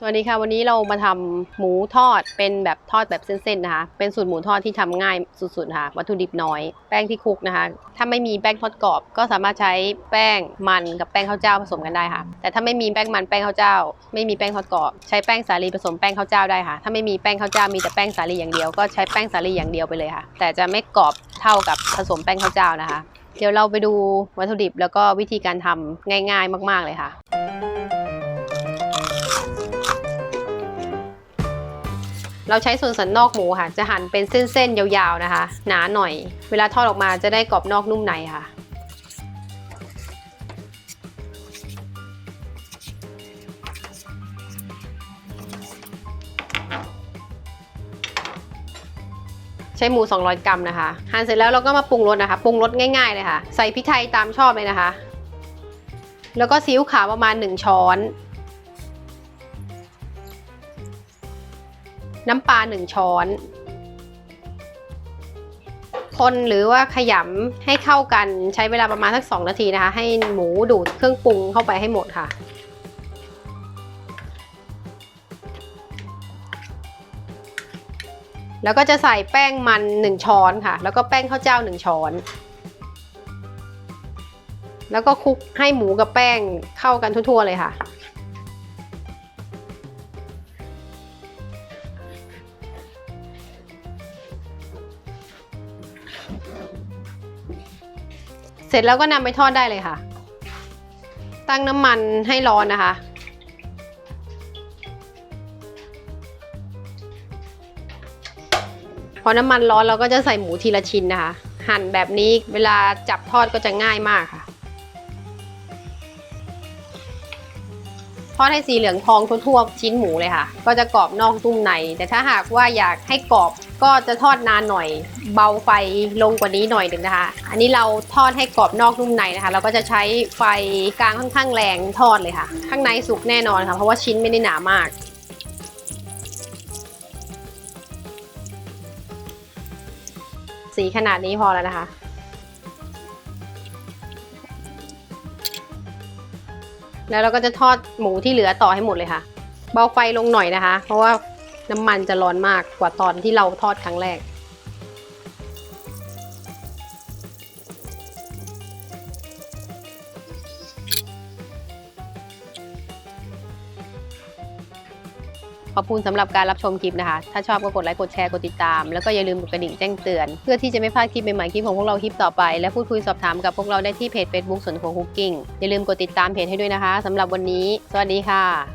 สวัสดีค่ะวันนี้เรามาทำหมูทอดเป็นแบบทอดแบบเส้นๆนะคะ เป็นสูตรหมูทอดที่ทำง่ายสุดๆค่ะ วัตถุดิบน้อย แป้งที่คลุกนะคะ ถ้าไม่มีแป้งทอดกรอบ ก็สามารถใช้แป้งมันกับแป้งข้าวเจ้าผสมกันได้ค่ะ แต่ถ้าไม่มีแป้งมันแป้งข้าวเจ้า ไม่มีแป้งทอดกรอบ ใช้แป้งสาลีผสมแป้งข้าวเจ้าได้ค่ะ ถ้าไม่มีแป้งข้าวเจ้ามีแต่แป้งสาลีอย่างเดียวก็ใช้แป้งสาลีอย่างเดียวไปเลยค่ะ แต่จะไม่กรอบเท่ากับผสมแป้งข้าวเจ้านะคะ เดี๋ยวเราไปดูวัตถุดิบแล้วก็วิธีการทำง่าย ๆ มาก ๆเลยค่ะ เราใช้ส่วนสันนอกหมูค่ะ จะหั่นเป็นเส้นๆยาวๆนะคะ หนาหน่อย เวลาทอดออกมาจะได้กรอบนอกนุ่มในค่ะ ใช้หมู 200 กรัมนะคะ หั่นเสร็จแล้วเราก็มาปรุงรสนะคะ ปรุงรสง่ายๆเลยค่ะ ใส่พริกไทยตามชอบเลยนะคะ แล้วก็ซีอิ๊วขาวประมาณ 1 ช้อน น้ำปลาหนึ่งช้อน คนหรือว่าขยำให้เข้ากันใช้เวลาประมาณสัก2นาทีนะคะ ให้หมูดูดเครื่องปรุงเข้าไปให้หมดค่ะ แล้วก็จะใส่แป้งมัน1ช้อนค่ะ แล้วก็แป้งข้าวเจ้า1ช้อน แล้วก็คลุกให้หมูกับแป้งเข้ากันทั่วๆเลยค่ะ เสร็จแล้วก็นำไปทอดได้เลยค่ะ ตั้งน้ำมันให้ร้อนนะคะ พอน้ำมันร้อนเราก็จะใส่หมูทีละชิ้นนะคะ หั่นแบบนี้เวลาจับทอดก็จะง่ายมากค่ะ ทอดให้สีเหลืองทองทั่วๆชิ้นหมูเลยค่ะ ก็จะกรอบนอกตุ้มใน แต่ถ้าหากว่าอยากให้กรอบ ก็จะทอดนานหน่อยเบาไฟลงกว่านี้หน่อยหนึ่งนะคะ อันนี้เราทอดให้กรอบนอกนุ่มในนะคะ เราก็จะใช้ไฟกลางค่อนข้างแรงทอดเลยค่ะ ข้างในสุกแน่นอนค่ะ เพราะว่าชิ้นไม่ได้หนามากสีขนาดนี้พอแล้วนะคะ แล้วเราก็จะทอดหมูที่เหลือต่อให้หมดเลยค่ะ เบาไฟลงหน่อยนะคะ เพราะว่า น้ำมันจะร้อนมากกว่าตอนที่เราทอดครั้งแรก ขอบคุณสำหรับการรับชมคลิปนะคะ ถ้าชอบก็กดไลค์ กดแชร์ กดติดตาม แล้วก็อย่าลืมกดกระดิ่งแจ้งเตือน เพื่อที่จะไม่พลาดคลิปใหม่ๆคลิปของพวกเราคลิปต่อไป และพูดคุยสอบถามกับพวกเราได้ที่เพจ Facebook ส่วนของคุกกิ้งอย่าลืมกดติดตามเพจให้ด้วยนะคะสำหรับวันนี้ สวัสดีค่ะ